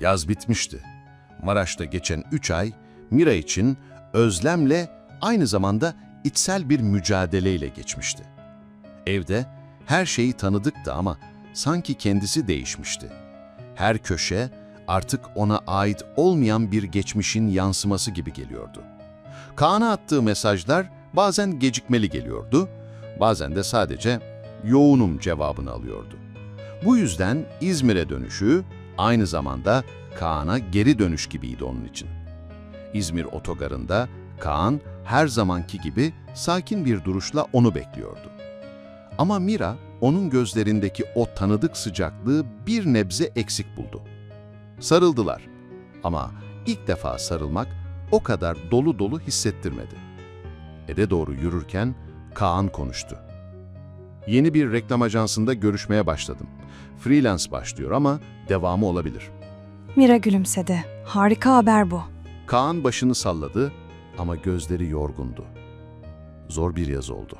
Yaz bitmişti. Maraş'ta geçen üç ay Mira için özlemle aynı zamanda içsel bir mücadeleyle geçmişti. Evde her şeyi tanıdıktı ama sanki kendisi değişmişti. Her köşe artık ona ait olmayan bir geçmişin yansıması gibi geliyordu. Kaan'a attığı mesajlar bazen gecikmeli geliyordu, bazen de sadece yoğunum cevabını alıyordu. Bu yüzden İzmir'e dönüşü aynı zamanda Kaan'a geri dönüş gibiydi onun için. İzmir otogarında Kaan her zamanki gibi sakin bir duruşla onu bekliyordu. Ama Mira onun gözlerindeki o tanıdık sıcaklığı bir nebze eksik buldu. Sarıldılar ama ilk defa sarılmak o kadar dolu dolu hissettirmedi. Eve doğru yürürken Kaan konuştu. Yeni bir reklam ajansında görüşmeye başladım. Freelance başlıyor ama devamı olabilir. Mira gülümsedi. Harika haber bu. Kaan başını salladı ama gözleri yorgundu. Zor bir yaz oldu.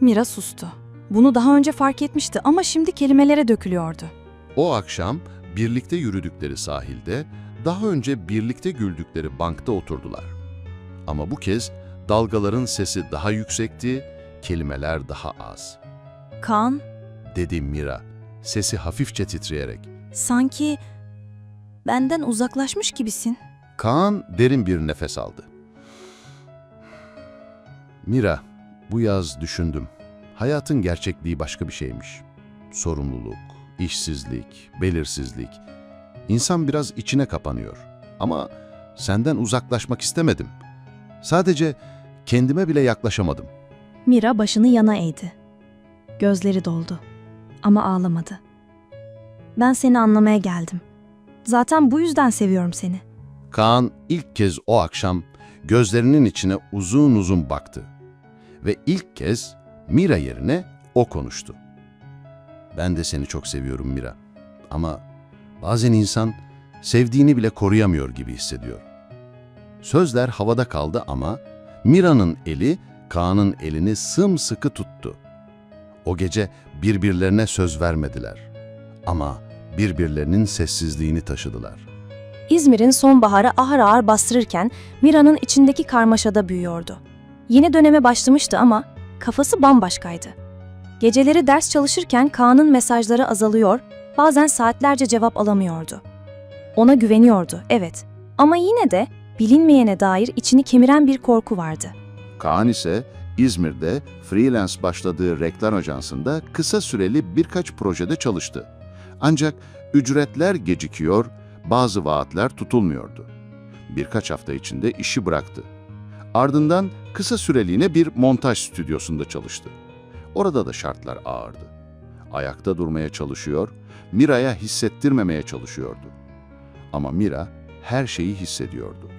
Mira sustu. Bunu daha önce fark etmişti ama şimdi kelimelere dökülüyordu. O akşam birlikte yürüdükleri sahilde, daha önce birlikte güldükleri bankta oturdular. Ama bu kez dalgaların sesi daha yüksekti, kelimeler daha az. Kaan, Dedi Mira, sesi hafifçe titreyerek. Sanki benden uzaklaşmış gibisin. Kaan derin bir nefes aldı. Mira, bu yaz düşündüm. Hayatın gerçekliği başka bir şeymiş. Sorumluluk, işsizlik, belirsizlik. İnsan biraz içine kapanıyor. Ama senden uzaklaşmak istemedim. Sadece kendime bile yaklaşamadım. Mira başını yana eğdi. Gözleri doldu. Ama ağlamadı. Ben seni anlamaya geldim. Zaten bu yüzden seviyorum seni. Kaan ilk kez o akşam gözlerinin içine uzun uzun baktı. Ve ilk kez Mira yerine o konuştu. Ben de seni çok seviyorum Mira. Ama bazen insan sevdiğini bile koruyamıyor gibi hissediyor. Sözler havada kaldı ama Mira'nın eli Kaan'ın elini sımsıkı tuttu. O gece birbirlerine söz vermediler. Ama birbirlerinin sessizliğini taşıdılar. İzmir'in sonbaharı ahır ağır bastırırken Mira'nın içindeki karmaşada büyüyordu. Yeni döneme başlamıştı ama kafası bambaşkaydı. Geceleri ders çalışırken Kaan'ın mesajları azalıyor, bazen saatlerce cevap alamıyordu. Ona güveniyordu, evet. Ama yine de bilinmeyene dair içini kemiren bir korku vardı. Kaan ise İzmir'de freelance başladığı reklam ajansında kısa süreli birkaç projede çalıştı. Ancak ücretler gecikiyor, bazı vaatler tutulmuyordu. Birkaç hafta içinde işi bıraktı. Ardından kısa süreliğine bir montaj stüdyosunda çalıştı. Orada da şartlar ağırdı. Ayakta durmaya çalışıyor, Mira'ya hissettirmemeye çalışıyordu. Ama Mira her şeyi hissediyordu.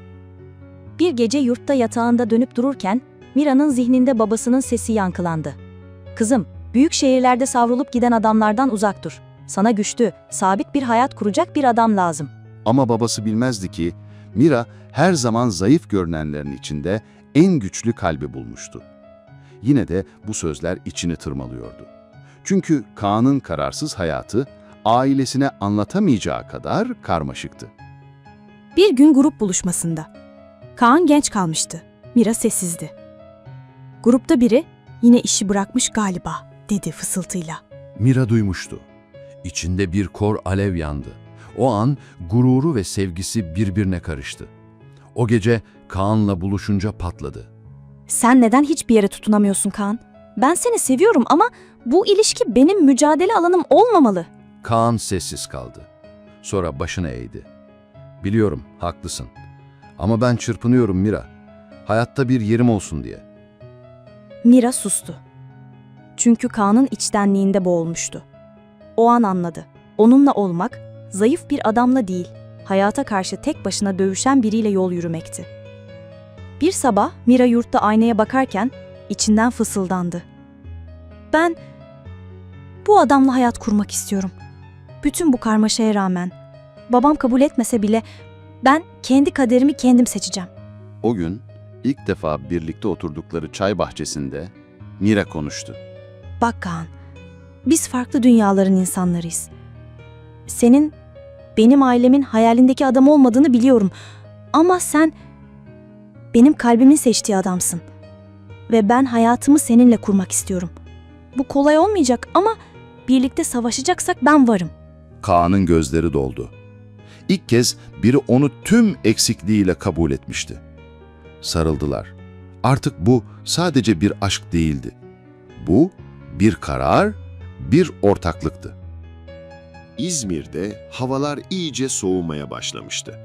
Bir gece yurtta yatağında dönüp dururken Mira'nın zihninde babasının sesi yankılandı. Kızım, büyük şehirlerde savrulup giden adamlardan uzak dur. Sana güçlü, sabit bir hayat kuracak bir adam lazım. Ama babası bilmezdi ki Mira her zaman zayıf görünenlerin içinde en güçlü kalbi bulmuştu. Yine de bu sözler içini tırmalıyordu. Çünkü Kaan'ın kararsız hayatı ailesine anlatamayacağı kadar karmaşıktı. Bir gün grup buluşmasında. Kaan genç kalmıştı. Mira sessizdi. Grupta biri yine işi bırakmış galiba dedi fısıltıyla. Mira duymuştu. İçinde bir kor alev yandı. O an gururu ve sevgisi birbirine karıştı. O gece Kaan'la buluşunca patladı. Sen neden hiçbir yere tutunamıyorsun Kaan? Ben seni seviyorum ama bu ilişki benim mücadele alanım olmamalı. Kaan sessiz kaldı. Sonra başını eğdi. Biliyorum, haklısın. Ama ben çırpınıyorum Mira. Hayatta bir yerim olsun diye. Mira sustu. Çünkü Kaan'ın içtenliğinde boğulmuştu. O an anladı. Onunla olmak, zayıf bir adamla değil, hayata karşı tek başına dövüşen biriyle yol yürümekti. Bir sabah Mira yurtta aynaya bakarken içinden fısıldandı. Ben bu adamla hayat kurmak istiyorum. Bütün bu karmaşaya rağmen babam kabul etmese bile ben kendi kaderimi kendim seçeceğim. O gün ilk defa birlikte oturdukları çay bahçesinde Mira konuştu. Bak Kaan, biz farklı dünyaların insanlarıyız. Senin Benim ailemin hayalindeki adam olmadığını biliyorum. Ama sen benim kalbimin seçtiği adamsın. Ve ben hayatımı seninle kurmak istiyorum. Bu kolay olmayacak ama birlikte savaşacaksak ben varım. Kaan'ın gözleri doldu. İlk kez biri onu tüm eksikliğiyle kabul etmişti. Sarıldılar. Artık bu sadece bir aşk değildi. Bu bir karar, bir ortaklıktı. İzmir'de havalar iyice soğumaya başlamıştı.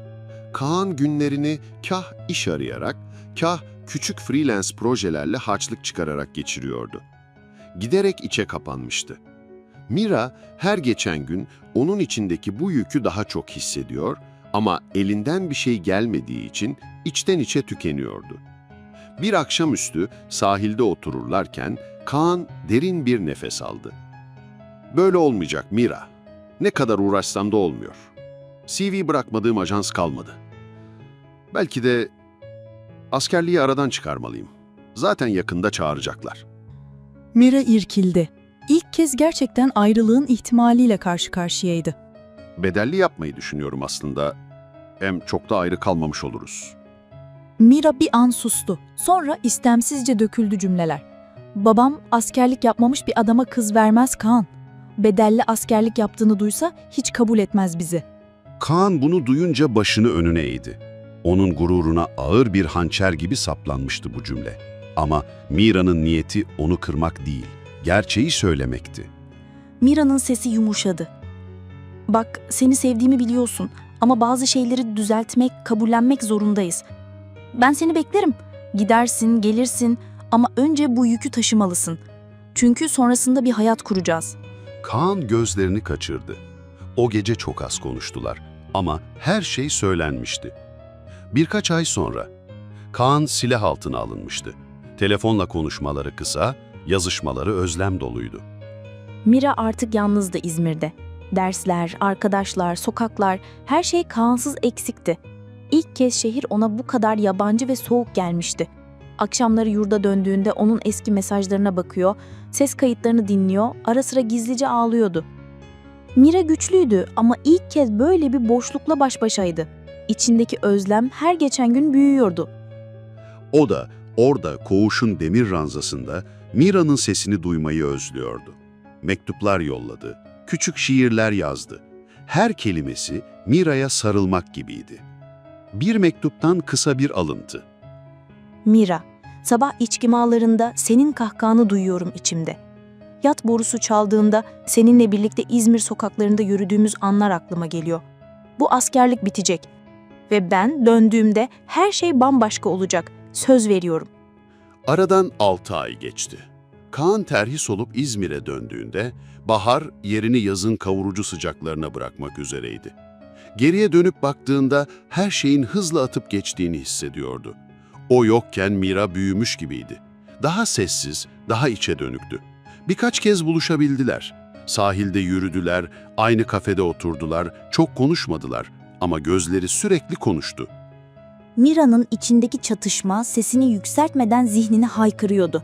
Kaan günlerini kah iş arayarak, kah küçük freelance projelerle harçlık çıkararak geçiriyordu. Giderek içe kapanmıştı. Mira her geçen gün onun içindeki bu yükü daha çok hissediyor ama elinden bir şey gelmediği için içten içe tükeniyordu. Bir akşamüstü sahilde otururlarken Kaan derin bir nefes aldı. Böyle olmayacak Mira. Ne kadar uğraşsam da olmuyor. CV bırakmadığım ajans kalmadı. Belki de askerliği aradan çıkarmalıyım. Zaten yakında çağıracaklar. Mira irkildi. İlk kez gerçekten ayrılığın ihtimaliyle karşı karşıyaydı. Bedelli yapmayı düşünüyorum aslında. Hem çok da ayrı kalmamış oluruz. Mira bir an sustu. Sonra istemsizce döküldü cümleler. Babam askerlik yapmamış bir adama kız vermez Kaan. Bedelli askerlik yaptığını duysa hiç kabul etmez bizi. Kaan bunu duyunca başını önüne eğdi. Onun gururuna ağır bir hançer gibi saplanmıştı bu cümle. Ama Mira'nın niyeti onu kırmak değil, gerçeği söylemekti. Mira'nın sesi yumuşadı. Bak, seni sevdiğimi biliyorsun ama bazı şeyleri düzeltmek, kabullenmek zorundayız. Ben seni beklerim. Gidersin, gelirsin ama önce bu yükü taşımalısın. Çünkü sonrasında bir hayat kuracağız. Kaan gözlerini kaçırdı. O gece çok az konuştular ama her şey söylenmişti. Birkaç ay sonra Kaan silah altına alınmıştı. Telefonla konuşmaları kısa, yazışmaları özlem doluydu. Mira artık yalnızdı İzmir'de. Dersler, arkadaşlar, sokaklar, her şey Kaan'sız eksikti. İlk kez şehir ona bu kadar yabancı ve soğuk gelmişti. Akşamları yurda döndüğünde onun eski mesajlarına bakıyor, ses kayıtlarını dinliyor, ara sıra gizlice ağlıyordu. Mira güçlüydü ama ilk kez böyle bir boşlukla baş başaydı. İçindeki özlem her geçen gün büyüyordu. O da orada koğuşun demir ranzasında Mira'nın sesini duymayı özlüyordu. Mektuplar yolladı, küçük şiirler yazdı. Her kelimesi Mira'ya sarılmak gibiydi. Bir mektuptan kısa bir alıntı. Mira, sabah içkimalarında senin kahkahanı duyuyorum içimde. Yat borusu çaldığında seninle birlikte İzmir sokaklarında yürüdüğümüz anlar aklıma geliyor. Bu askerlik bitecek ve ben döndüğümde her şey bambaşka olacak. Söz veriyorum. Aradan 6 ay geçti. Kaan terhis olup İzmir'e döndüğünde bahar yerini yazın kavurucu sıcaklarına bırakmak üzereydi. Geriye dönüp baktığında her şeyin hızla atıp geçtiğini hissediyordu. O yokken Mira büyümüş gibiydi. Daha sessiz, daha içe dönüktü. Birkaç kez buluşabildiler. Sahilde yürüdüler, aynı kafede oturdular, çok konuşmadılar ama gözleri sürekli konuştu. Mira'nın içindeki çatışma sesini yükseltmeden zihnini haykırıyordu.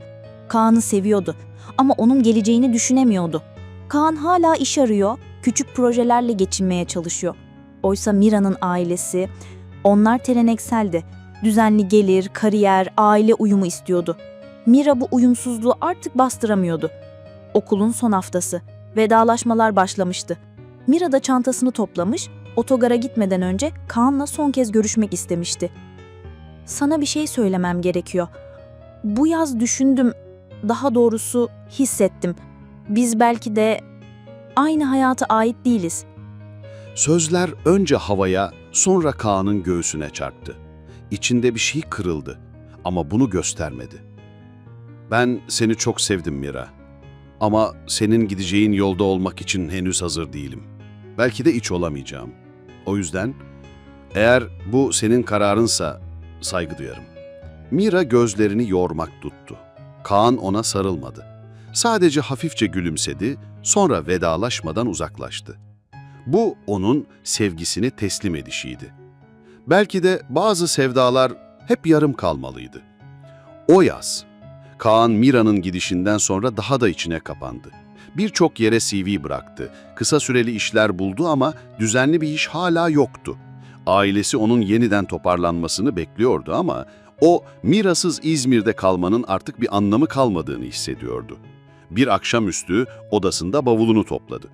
Kaan'ı seviyordu ama onun geleceğini düşünemiyordu. Kaan hala iş arıyor, küçük projelerle geçinmeye çalışıyor. Oysa Mira'nın ailesi, onlar telenekseldi. Düzenli gelir, kariyer, aile uyumu istiyordu. Mira bu uyumsuzluğu artık bastıramıyordu. Okulun son haftası. Vedalaşmalar başlamıştı. Mira da çantasını toplamış, otogara gitmeden önce Kaan'la son kez görüşmek istemişti. Sana bir şey söylemem gerekiyor. Bu yaz düşündüm, daha doğrusu hissettim. Biz belki de aynı hayata ait değiliz. Sözler önce havaya, sonra Kaan'ın göğsüne çarptı. İçinde bir şey kırıldı ama bunu göstermedi. Ben seni çok sevdim Mira. Ama senin gideceğin yolda olmak için henüz hazır değilim. Belki de hiç olamayacağım. O yüzden eğer bu senin kararınsa saygı duyarım. Mira gözlerini yormak tuttu. Kaan ona sarılmadı. Sadece hafifçe gülümsedi, sonra vedalaşmadan uzaklaştı. Bu onun sevgisini teslim edişiydi. Belki de bazı sevdalar hep yarım kalmalıydı. O yaz, Kaan Mira'nın gidişinden sonra daha da içine kapandı. Birçok yere CV bıraktı. Kısa süreli işler buldu ama düzenli bir iş hala yoktu. Ailesi onun yeniden toparlanmasını bekliyordu ama o mirasız İzmir'de kalmanın artık bir anlamı kalmadığını hissediyordu. Bir akşamüstü odasında bavulunu topladı.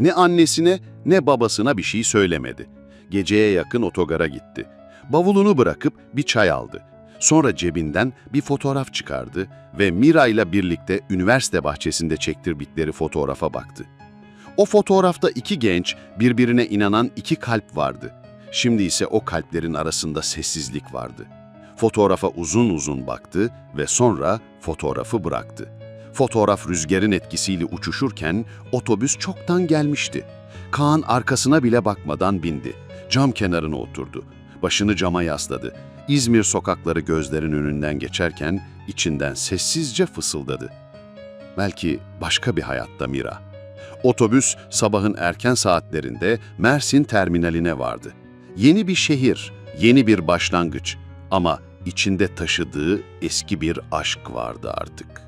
Ne annesine ne babasına bir şey söylemedi. Geceye yakın otogara gitti. Bavulunu bırakıp bir çay aldı. Sonra cebinden bir fotoğraf çıkardı ve Mira ile birlikte üniversite bahçesinde çektirdikleri fotoğrafa baktı. O fotoğrafta iki genç, birbirine inanan iki kalp vardı. Şimdi ise o kalplerin arasında sessizlik vardı. Fotoğrafa uzun uzun baktı ve sonra fotoğrafı bıraktı. Fotoğraf rüzgarın etkisiyle uçuşurken otobüs çoktan gelmişti. Kaan arkasına bile bakmadan bindi. Cam kenarına oturdu. Başını cama yasladı. İzmir sokakları gözlerin önünden geçerken içinden sessizce fısıldadı. Belki başka bir hayatta Mira. Otobüs sabahın erken saatlerinde Mersin terminaline vardı. Yeni bir şehir, yeni bir başlangıç ama içinde taşıdığı eski bir aşk vardı artık.